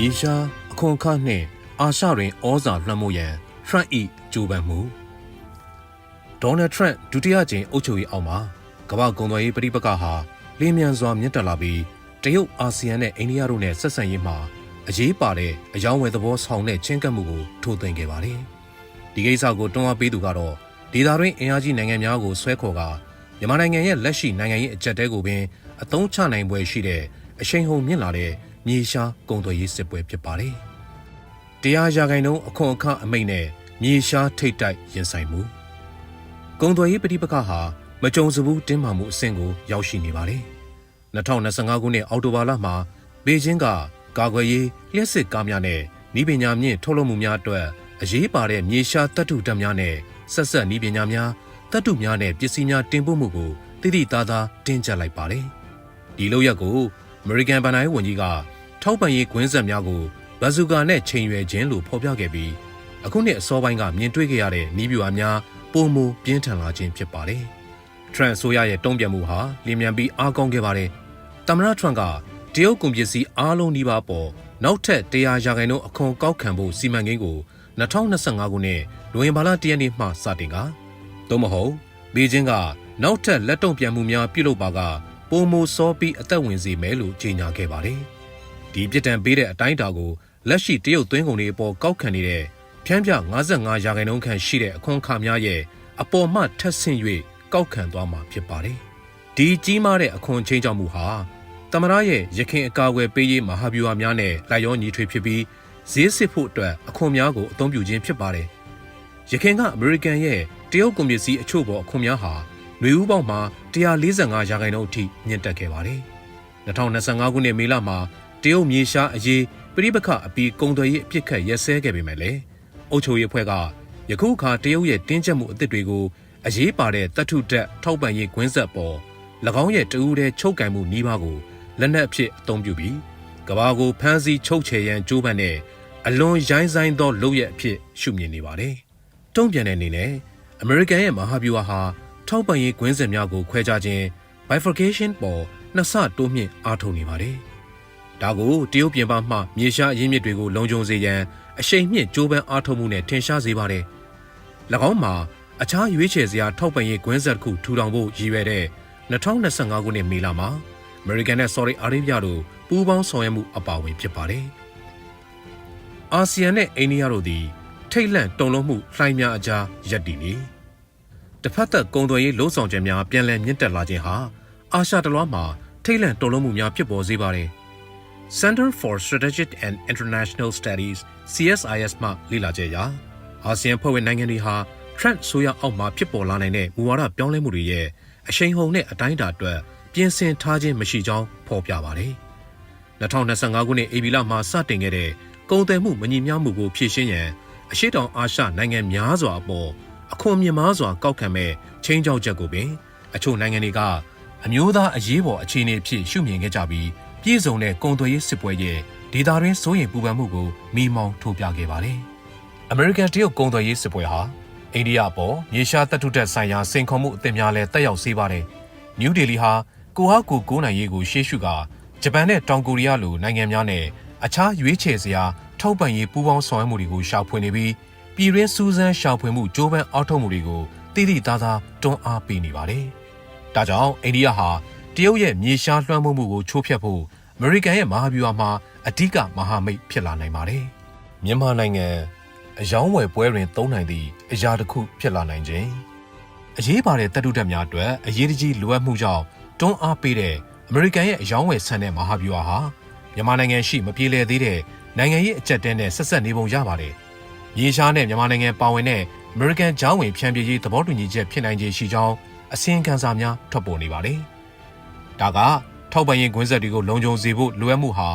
မြေရှားအခွန်အခနှင့်အာရှတွင်ဩဇာလွှမ်းမိုးရန်ထရန့်၏ကြိုးပမ်းမှုဒေါ်နယ်ထရန့်ဒုတိယကြိမ်အုပ်ချုပ်ရေးအောက်မှာကမ္ဘာကုန်သွယ်ရေးပဋိပက္ခဟာလင်းမြန်စွာမြင့်တက်လာပြီးတရုတ်အာဆီယံနဲ့အိန္ဒိယတို့နဲ့ဆက်ဆံရေးမှာအရေးပါတဲ့အယောင်းဝယ်သဘောဆောင်တဲ့ချင်းကပ်မှုကိုထိုးသွင်းခဲ့ပါတယ်။ဒီကိစ္စကိုတွန်းအားပေးသူကတော့ဒေသတွင်းအင်အားကြီးနိုင်ငံများကိုဆွဲခေါ်ကမြန်မာနိုင်ငံရဲ့လက်ရှိနိုင်ငံရေးအကြက်တဲကိုပင်အသုံးချနိုင်ပွဲရှိတဲ့အရှိန်ဟုန်မြင့်လာတဲ့ မြေရှားကုန်သွယ်ရေးစစ်ပွဲဖြစ်ပါတယ်။တရားရာဂိုင်နှုန်းအခွန်အခအမိန့်နဲ့မြေရှားထိတ်တိုက်ရင်ဆိုင်မှုကုန်သွယ်ရေးပဋိပက္ခဟာမကြုံစဘူးတင်းမာမှုအဆင့်ကိုရောက်ရှိနေပါတယ်။2025ခုနှစ်အောက်တိုဘာလမှာဘေကျင်းကကာကွယ်ရေးလျှက်စစ်ကားများနဲ့ဤပညာမြင့်ထုတ်လုပ်မှုများအတွက်အရေးပါတဲ့မြေရှားတပ်ထုတပ်များနဲ့ဆက်ဆက်ဤပညာများတပ်ထုများနဲ့ပစ္စည်းများတင်ပို့မှုကိုတိတိသားသားတင်းကျပ်လိုက်ပါတယ်။ဒီလိုရက်ကိုအ မေရိကန်ဗန်နိုင်းဝန်ကြီးကထောက်ပံ့ရေးကွင်းဆက်များကိုဘဇူကာနဲ့ချိန်ရွယ်ခြင်းလို့ဖော်ပြခဲ့ပြီးအခုနှစ်အစောပိုင်းကမြင်တွေ့ခဲ့ရတဲ့နီးပြူအားများပုံမူပြင်းထန်လာခြင်းဖြစ်ပါတယ်။ထရန့်ဆိုရရဲ့တုံ့ပြန်မှုဟာလျင်မြန်ပြီးအားကောင်းခဲ့ပါတယ်။သမ္မတထရန့်ကတရုတ်ကုန်ပစ္စည်းအားလုံးဒီပါပေါ်နောက်ထပ်100ရာခိုင်နှုန်းအခွန်ကောက်ခံဖို့စီမံကိန်းကို2025ခုနှစ်နိုဝင်ဘာလ10ရက်နေ့မှစတင်ကသို့မဟုတ်ဘေကျင်းကနောက်ထပ်လက်တုံ့ပြန်မှုများပြုလုပ်ပါက ပုံမစောပြီးအသက်ဝင်စေမယ်လို့ကြေညာခဲ့ပါတယ်။ဒီပြစ်ဒဏ်ပေးတဲ့အတိုင်းအတာကိုလက်ရှိတရုတ်သွင်းကုန်တွေအပေါ်ကောက်ခံနေတဲ့ဖြန်းပြ55ရာခိုင်နှုန်းခန့်ရှိတဲ့အခွန်အခများရဲ့အပေါ်မှထပ်ဆင့်၍ကောက်ခံသွားမှာဖြစ်ပါတယ်။ဒီကြီးမားတဲ့အခွန်ချင်းကြောင့်မူဟာတမရရဲ့ရခင်အကာအကွယ်ပေးရေးမဟာဗျူဟာများနဲ့လိုက်ရောညီထွေဖြစ်ပြီးဈေးစစ်ဖို့အတွက်အခွန်များကိုအသုံးပြုခြင်းဖြစ်ပါတယ်။ရခင်ကအမေရိကန်ရဲ့တရုတ်ကွန်ပစ္စည်းအချို့ပေါ်အခွန်များဟာ နွေဦးပေါက်မှာ145ရာခိုင်နှုန်းအထိမြင့်တက်ခဲ့ပါတယ်။2025ခုနှစ်မေလမှာတရုတ်မြေရှားအရေးပြိပခအပြီးကုန်သွယ်ရေးအပြစ်ခတ်ရက်စဲခဲ့ပေမဲ့လည်းအုပ်ချုပ်ရေးအဖွဲ့ကယခုအခါတရုတ်ရဲ့တင်းကျပ်မှုအသစ်တွေကိုအရေးပါတဲ့တပ်ထုတက်ထောက်ပံ့ရေးကွင်းဆက်ပေါ်၎င်းရဲ့တအူးတဲ့ချုပ်ကံမှုနှီးပါးကိုလက်နက်အဖြစ်အသုံးပြုပြီးကဘာကိုဖမ်းဆီးချုပ်ချယ်ရန်ကြိုးပမ်းတဲ့အလွန်ရိုင်းဆိုင်သောလုပ်ရက်အဖြစ်ရှုမြင်နေပါတယ်။တုံ့ပြန်တဲ့အနေနဲ့အမေရိကန်ရဲ့မဟာဗျူဟာဟာ ထောက်ပံ့ရေးကွင်းဆက်များကိုခွဲခြားခြင်း bifurcation ပေါ်နှစ်ဆတိုးမြင့်အားထုတ်နေပါတယ်။ဒါကိုတရုတ်ပြည်ပမှမြေရှားအရင်းမြစ်တွေကိုလုံခြုံစေရန်အရှိန်မြင့်ကြိုးပမ်းအားထုတ်မှုနဲ့ထင်ရှားစေပါတယ်။၎င်းမှာအခြားရွေးချယ်စရာထောက်ပံ့ရေးကွင်းဆက်တစ်ခုထူထောင်ဖို့ရည်ရွယ်တဲ့2025ခုနှစ်မေလမှာအမေရိကန်နဲ့ Saudi Arabia တို့ပူးပေါင်းဆောင်ရွက်မှုအပါအဝင်ဖြစ်ပါတယ်။အာဆီယံနဲ့အိန္ဒိယတို့သည်ထိတ်လန့်တုန်လှုပ်မှုလှိုင်းများအကြားရပ်တည်နေ တစ်ဖက်သက်ကုန်သွယ်ရေးလှုံ့ဆော်ခြင်းများပြန်လည်မြင့်တက်လာခြင်းဟာအာရှတလွှားမှာထိတ်လန့်တုန်လှုပ်မှုများဖြစ်ပေါ်စေပါတယ်။ Center for Strategic and International Studies CSIS မှလေ့လာချက်အရအာဆီယံဖွဲ့ဝင်နိုင်ငံတွေဟာ Trump ဆိုရအောက်မှာဖြစ်ပေါ်လာနိုင်တဲ့မူဝါဒပြောင်းလဲမှုတွေရဲ့အရှိန်ဟုန်နဲ့အတိုင်းအတာအတွက်ပြင်ဆင်ထားခြင်းမရှိကြောင်းဖော်ပြပါတယ်။2025ခုနှစ်ဧပြီလမှာစတင်ခဲ့တဲ့ကုန်သွယ်မှုမညီမျှမှုကိုဖြေရှင်းရန်အရှိတောင်အာရှနိုင်ငံများစွာအပေါ် အခွန်မြင့်မားစွာကောက်ခံမဲ့ချင်းကြောက်ချက်ကိုပင်အချို့နိုင်ငံတွေကအမျိုးသားအရေးပေါ်အခြေအနေဖြစ်ရှုမြင်ခဲ့ကြပြီးပြည်စုံတဲ့ကုန်သွယ်ရေးစစ်ပွဲရဲ့ဒေတာရင်းစိုးရိမ်ပူပန်မှုကိုမိမောင်းထိုးပြခဲ့ပါတယ်။ American တရုတ်ကုန်သွယ်ရေးစစ်ပွဲဟာအိန္ဒိယပေါ်မြေရှားတပ်ထုတက်ဆိုင်ရာစိန်ခေါ်မှုအသစ်များလည်းတက်ရောက်စေပါတယ်။ New Delhi ဟာကိုဟာကိုကိုနိုင်ရေးကိုရှေ့ရှုကာဂျပန်နဲ့တောင်ကိုရီးယားလိုနိုင်ငံများနဲ့အခြားရွေးချယ်စရာထောက်ပံ့ရေးပူးပေါင်းဆောင်ရွက်မှုတွေကိုရှာဖွေနေပြီး ပြည်ရင်းစူးစမ်းရှာဖွေမှုကြိုးပမ်းအောက်ထုတ်မှုတွေကိုတိတိသားသားတွန်းအားပေးနေပါတယ်။ဒါကြောင့်အိန္ဒိယဟာတရုတ်ရဲ့မြေရှားလွှမ်းမိုးမှုကိုချိုးဖျက်ဖို့အမေရိကန်ရဲ့မဟာဗျူဟာမှာအဓိကမဟာမိတ်ဖြစ်လာနိုင်ပါတယ်။မြန်မာနိုင်ငံအယောင်းဝယ်ပွဲတွင်သုံးနိုင်သည့်အရာတစ်ခုဖြစ်လာနိုင်ခြင်းအရေးပါတဲ့တပ်တုတက်များအတွက်အရေးတကြီးလိုအပ်မှုကြောင့်တွန်းအားပေးတဲ့အမေရိကန်ရဲ့အယောင်းဝယ်ဆန်တဲ့မဟာဗျူဟာဟာမြန်မာနိုင်ငံရှိမပြေလည်သေးတဲ့နိုင်ငံရေးအကြက်တဲနဲ့ဆက်ဆက်နေပုံရပါတယ်။ မြေရှားနဲ့မြန်မာနိုင်ငံပါဝင်တဲ့အမေရိကန်ဂျောင်းဝင်ဖြန့်ပြေးရေးသဘောတူညီချက်ဖြစ်နိုင်ခြေရှိကြောင်းအစည်းအဝေးများထွက်ပေါ်နေပါတယ်။ဒါကထောက်ပံ့ရေးကွင်းဆက်တွေကိုလုံခြုံစေဖို့လိုအပ်မှုဟာ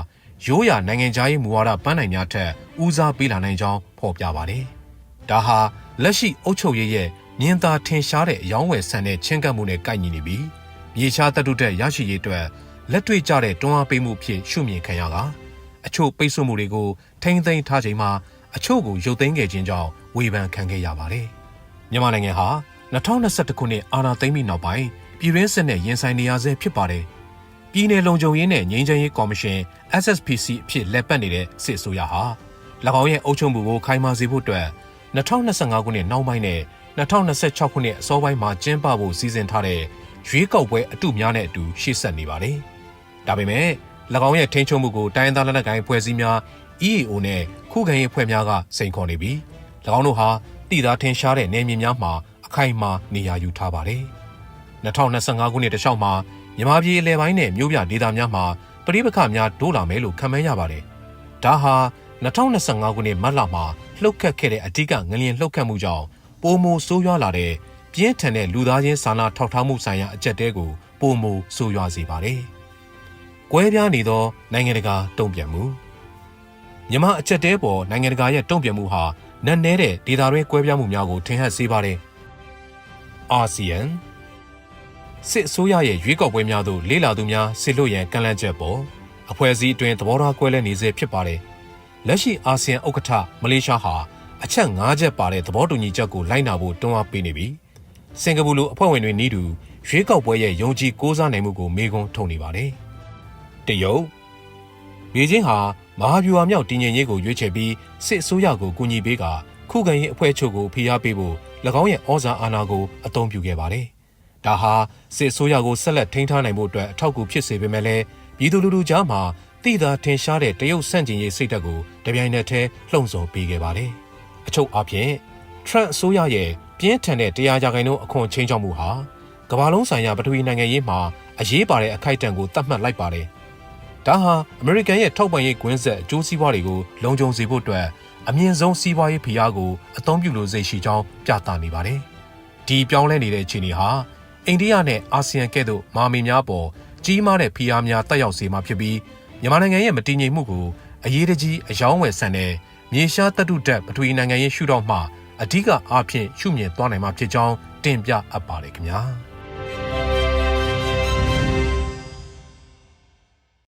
ရိုးရာနိုင်ငံခြားရေးမူဝါဒပန်းနိုင်များထက်ဦးစားပေးလာနိုင်ကြောင်းဖော်ပြပါတယ်။ဒါဟာလက်ရှိအုပ်ချုပ်ရေးရဲ့မြင်သာထင်ရှားတဲ့အယောင်းဝယ်ဆန်တဲ့ချင်းကပ်မှုနဲ့ကိုက်ညီနေပြီးမြေရှားတပ်တုတဲ့ရရှိရေးအတွက်လက်တွေ့ကျတဲ့တွန်းအားပေးမှုဖြစ်ရှုမြင်ခံရတာအချို့ပိတ်ဆို့မှုတွေကိုထိမ့်သိမ်းထားချိန်မှာ အချို့ကိုရုပ်သိမ်းခဲ့ခြင်းကြောင့်ဝေဖန်ခံခဲ့ရပါတယ်။မြန်မာနိုင်ငံဟာ2021ခုနှစ်အာဏာသိမ်းပြီးနောက်ပိုင်းပြည်ရင်းစစ်နဲ့ရင်ဆိုင်နေရဆဲဖြစ်ပါတယ်။ပြည်내လုံခြုံရေးနဲ့ငြိမ်းချမ်းရေးကော်မရှင် SSPC အဖြစ်လက်ပတ်နေတဲ့စစ်အစိုးရဟာ၎င်းရဲ့အုပ်ချုပ်မှုကိုခိုင်မာစေဖို့အတွက်2025ခုနှစ်နောက်ပိုင်းနဲ့2026ခုနှစ်အစောပိုင်းမှာကျင်းပဖို့စီစဉ်ထားတဲ့ရွေးကောက်ပွဲအတုများနဲ့အတူရှေ့ဆက်နေပါတယ်။ဒါပေမဲ့၎င်းရဲ့ထိန်းချုပ်မှုကိုတိုင်းရင်းသားလက်နက်ကိုင်ဖွဲ့စည်းများ EAO နဲ့ခုခံရေးဖွဲ့များကစိန်ခေါ်နေပြီး၎င်းတို့ဟာတည်သားထင်ရှားတဲ့နယ်မြေများမှာအခိုင်အမာနေရာယူထားပါတယ်။2025ခုနှစ်တလျှောက်မှာမြန်မာပြည်အလဲပိုင်းနဲ့မြို့ပြဒေသများမှာပြည်ပခများတိုးလာမယ်လို့ခန့်မှန်းရပါတယ်။ဒါဟာ2025ခုနှစ်မတ်လမှာလှုပ်ခတ်ခဲ့တဲ့အဓိကငလျင်လှုပ်ခတ်မှုကြောင့်ပိုမိုဆိုးရွားလာတဲ့ပြင်းထန်တဲ့လူသားချင်းစာနာထောက်ထားမှုဆိုင်ရာအကြက်တဲကိုပိုမိုဆိုးရွားစေပါတယ်။ကွဲပြားနေသောနိုင်ငံတကာတုံ့ပြန်မှု မြန်မာအကြက်တဲပေါ်နိုင်ငံတကာရဲ့တုံ့ပြန်မှုဟာနက်နဲတဲ့ဒေသတွင်းကွဲပြားမှုများကိုထင်ဟပ်စေပါတယ်။အာဆီယံစစ်အစိုးရရဲ့ရွေးကောက်ပွဲများသို့လေးလာသူများဆစ်လို့ရန်ကန့်လန့်ချက်ပေါ်အဖွဲ့အစည်းအတွင်းသဘောထားကွဲလွဲနေစေဖြစ်ပါတယ်။လက်ရှိအာဆီယံဥက္ကဋ္ဌမလေးရှားဟာအချက်၅ချက်ပါတဲ့သဘောတူညီချက်ကိုလိုက်နာဖို့တွန်းအားပေးနေပြီးစင်ကာပူလိုအဖွဲ့ဝင်တွေနီးတူရွေးကောက်ပွဲရဲ့ယုံကြည်ကိုးစားနိုင်မှုကိုမေးခွန်းထုတ်နေပါတယ်။တရုတ် ဘေကျင်းဟာမဟာဗျူဟာမြောက်တည်ငြိမ်ရေးကိုရွေးချယ်ပြီးစစ်အစိုးရကိုကူညီပေးကခုခံရေးအဖွဲ့ချုပ်ကိုဖိအားပေးဖို့၎င်းရဲ့ဩဇာအာဏာကိုအသုံးပြုခဲ့ပါတယ်။ဒါဟာစစ်အစိုးရကိုဆက်လက်ထိန်းထားနိုင်ဖို့အတွက်အထောက်အကူဖြစ်စေပေမဲ့လည်းပြည်သူလူထုကြားမှာတည်တာထင်ရှားတဲ့တရုတ်ဆန့်ကျင်ရေးစိတ်ဓာတ်ကိုတပြိုင်နက်တည်းလှုံ့ဆော်ပေးခဲ့ပါတယ်။အချုပ်အပြင်ထရန့်အစိုးရရဲ့ပြင်းထန်တဲ့တရားကြဂိုင်တို့အခွန်ချင်းချောက်မှုဟာကမ္ဘာလုံးဆိုင်ရာပထဝီနိုင်ငံရေးမှာအရေးပါတဲ့အခိုက်အတန့်ကိုသတ်မှတ်လိုက်ပါတယ်။ ဒါဟာအမေရိကန်ရဲ့ထောက်ပံ့ရေးကွင်းဆက်အကျိုးစီးပွားတွေကိုလုံခြုံစေဖို့အတွက်အမြင့်ဆုံးစီးပွားရေးဖိအားကိုအသုံးပြုလိုစိတ်ရှိကြောင်းပြသနေပါတယ်။ဒီပြောင်းလဲနေတဲ့အခြေအနေဟာအိန္ဒိယနဲ့အာဆီယံကဲ့သို့မာမီများပေါ်ကြီးမားတဲ့ဖိအားများတက်ရောက်စေမှာဖြစ်ပြီးမြန်မာနိုင်ငံရဲ့မတည်ငြိမ်မှုကိုအရေးတကြီးအယောင်းဝယ်ဆန်တဲ့မြေရှားတတုတက်ပထဝီနိုင်ငံရေးရှုထောင့်မှအဓိကအားဖြင့်ရှုမြင်သွားနိုင်မှာဖြစ်ကြောင်းတင်ပြအပ်ပါတယ်ခင်ဗျာ။